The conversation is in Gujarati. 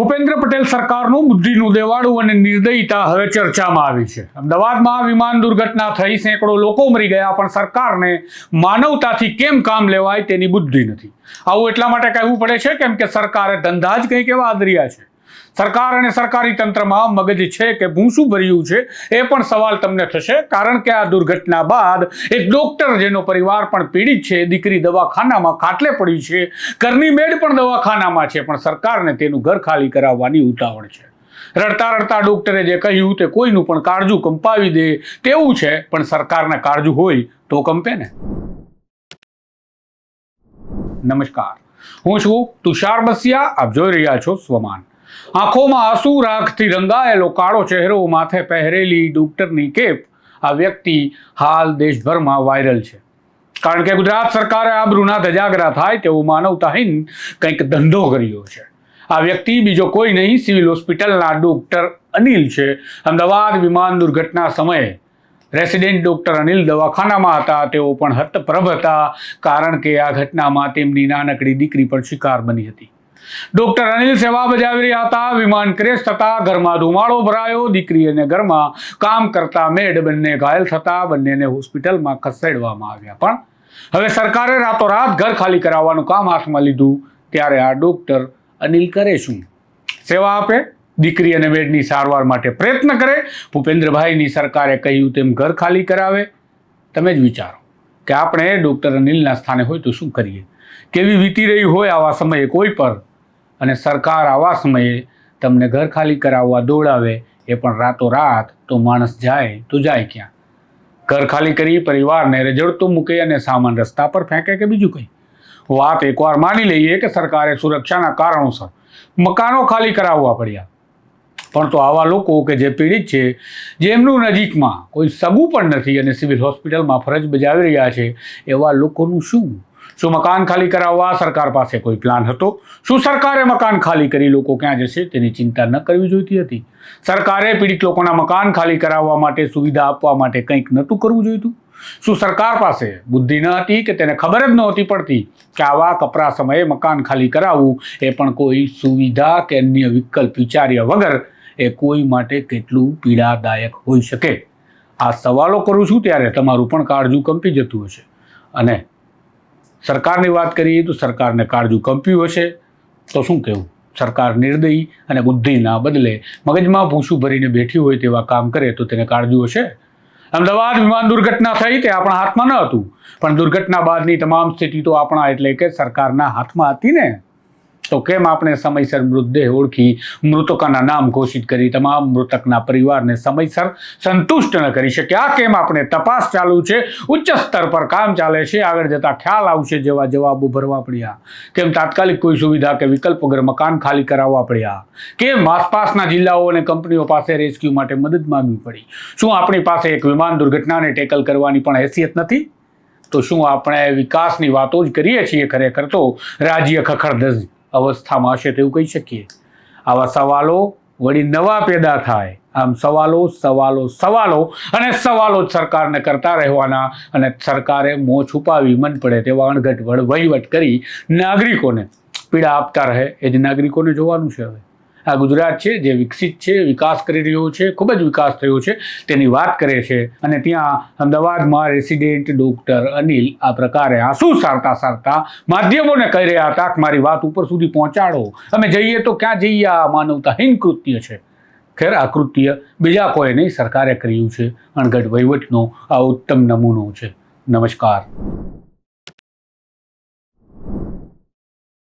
ભૂપેન્દ્ર પટેલ સરકારનું બુદ્ધિનું દેવાળું અને નિર્દયતા હવે ચર્ચામાં આવી છે. અમદાવાદમાં વિમાન દુર્ઘટના થઈ, સેંકડો લોકો મરી ગયા, પણ સરકારને માનવતાથી કેમ કામ લેવાય તેની બુદ્ધિ નથી. આવું એટલા માટે કહેવું પડે છે, કેમ કે સરકારે ધંધા જ કંઈક એવા આદર્યા છે. સરકાર અને સરકારી તંત્રમાં મગજ છે કે ભૂંસું ભર્યું છે એ પણ સવાલ તમને થશે, કારણ કે આ દુર્ઘટના બાદ એક ડોક્ટર જેનો પરિવાર પણ પીડિત છે, દીકરી દવાખાનામાં ખાટલે પડી છે, ઘરની મેડ પણ દવાખાનામાં છે, પણ સરકારને તેનું ઘર ખાલી કરાવવાની ઉતાવળ છે. રડતા રડતા ડોક્ટરે જે કહ્યું તે કોઈનું પણ કાળજું કંપાવી દે, તેવું છે, પણ સરકારને કાળજું હોય તો કંપે ને. નમસ્કાર. હું છું તુષાર બસિયા, આપ જોઈ રહ્યા છો સ્વમાન. આંખોમાં આંસુ રાખથી રંગાયેલો કાળો ચહેરો માથે પહેરેલી ડોક્ટરની કેપ. આ વ્યક્તિ હાલ દેશભરમાં વાયરલ છે. કારણ કે ગુજરાત સરકારે આ આબરૂના ધજાગરા થાય તેવું માનવતાહીન કંઈક ધંધો કર્યો છે. આ વ્યક્તિ બીજો કોઈ નહીં, સિવિલ હોસ્પિટલના ડોક્ટર અનિલ છે. અમદાવાદ વિમાન દુર્ઘટના સમયે રેસિડેન્ટ ડોક્ટર અનિલ દવાખાનામાં હતા. તેઓ પણ હતપ્રભ હતા કારણ કે આ ઘટનામાં તેમની નાનકડી દીકરી પણ શિકાર બની હતી. ડોક્ટર અનિલ સેવા બજાવી રહ્યા હતા. વિમાન ક્રેશ થતા ઘરમાં ધુમાડો ભરાયો. દીકરી અને ઘરમાં કામ કરતા મેડ બંને ઘાયલ થતા બંનેને હોસ્પિટલમાં ખસેડવામાં આવ્યા પણ હવે સરકારે રાતોરાત ઘર ખાલી કરાવવાનું કામ હાથમાં લીધું. ત્યારે આ ડોક્ટર અનિલ કરે શું? સેવા આપે, દીકરી અને મેડની સારવાર માટે પ્રયત્ન કરે. ભૂપેન્દ્રભાઈની સરકારે કહ્યું તેમ ઘર ખાલી કરાવે. તમે જ વિચારો કે આપણે ડૉક્ટર અનિલના સ્થાને હોય તો શું કરીએ? કેવી વીતી રહી હોય આવા સમયે કોઈ પર અને સરકાર આવા સમયે તમને ઘર ખાલી કરાવવા દોડાવે, એ પણ રાતોરાત તો માણસ જાય તો જાય ક્યાં? ઘર ખાલી કરી પરિવારને રજડતું મૂકે અને સામાન રસ્તા પર ફેંકે કે બીજું કંઈ? વાત એકવાર માની લઈએ કે સરકારે સુરક્ષાના કારણોસર મકાનો ખાલી કરાવવા પડ્યા. પણ તો આવા લોકો કે જે પીડિત છે જેમનું નજીકમાં કોઈ સગું પણ નથી અને સિવિલ હોસ્પિટલમાં ફરજ બજાવી રહ્યા છે, એવા લોકોનું શું? શું મકાન ખાલી કરાવવા? સરકાર પાસે કોઈ પ્લાન હતો? શું સરકારે મકાન ખાલી કરી? લોકો ક્યાં જશે? તેની ચિંતા ન કરવી જોઈતી હતી. સરકારે પીડિત લોકોના મકાન ખાલી કરાવવા માટે સુવિધા આપવા માટે કંઈક નહોતું કરવું જોઈતું. શું સરકાર પાસે બુદ્ધિ ન હતી કે તેને ખબર જ નહોતી પડતી કે આવા કપરા સમયે મકાન ખાલી કરાવવું એ પણ કોઈ સુવિધા કે અન્ય વિકલ્પ વિચાર્યા વગર એ કોઈ માટે કેટલું પીડાદાયક હોઈ શકે? આ સવાલો કરું છું ત્યારે તમારું પણ કાળજું કંપી જતું હશે. અને સરકારની વાત કરીએ તો સરકારને કાળજું કંપ્યું હશે, તો શું કહેવું? સરકાર નિર્દયી અને બુદ્ધિના બદલે મગજમાં ભૂસું ભરીને બેઠી હોય તેવા કામ કરે તો તેને કાળજું હશે. અમદાવાદ વિમાન દુર્ઘટના થઈ તે આપણા હાથમાં ન હતું, પણ દુર્ઘટના બાદની તમામ સ્થિતિ તો આપણા એટલે કે સરકારના હાથમાં હતી ને. તો કેમ આપણે સમયસર મૃતદેહ ઓળખી મૃતકોના નામ ઘોષિત કરી તમામ મૃતકના પરિવારને સમયસર સંતુષ્ટ ન કરી શક્યા કેમ આપણે તપાસ ચાલુ છે? ઉચ્ચ સ્તર પર કામ ચાલે છે. આગળ જતા ખ્યાલ આવશે જેવા જવાબો ભરવા પડ્યા. કેમ તાત્કાલિક કોઈ સુવિધા કે વિકલ્પ વગર મકાન ખાલી કરાવવા પડ્યા? કેમ આસપાસના જિલ્લાઓ અને કંપનીઓ પાસે રેસ્ક્યુ માટે મદદ માંગવી પડી? શું આપણી પાસે એક વિમાન દુર્ઘટનાને ટેકલ કરવાની પણ હેસિયત નથી? તો શું આપણે વિકાસની વાતો જ કરીએ છીએ ખરેખર તો? રાજ્ય ખખડધજ અવસ્થામાં હશે તેવું કહી શકીએ. આવા સવાલો વળી નવા પેદા થાય. આમ સવાલો સવાલો સવાલો અને સવાલો જ સરકારને કરતા રહેવાના અને સરકારે મોં છુપાવી, મન પડે તેવા અણઘટ વહીવટ કરી નાગરિકોને પીડા આપતા રહે. એ જ નાગરિકોને જોવાનું છે હવે. આ ગુજરાત છે, જે વિકસિત છે, વિકાસ કરી રહ્યો છે, ખૂબ જ વિકાસ થયો છે, તેની વાત કરે છે. અને ત્યાં અમદાવાદમાં રેસિડેન્ટ ડૉક્ટર અનિલ આ પ્રકારે આંસુ સારતા સારતા માધ્યમોને કહી રહ્યા હતા કે મારી વાત ઉપર સુધી પહોંચાડો. અમે જઈએ તો ક્યાં જઈએ? આ માનવતાહીન કૃત્ય છે. ખેર આ કૃત્ય બીજા કોઈ નહીં, સરકારે કર્યું છે. અણઘડ વહીવટનો આ ઉત્તમ નમૂનો છે. નમસ્કાર.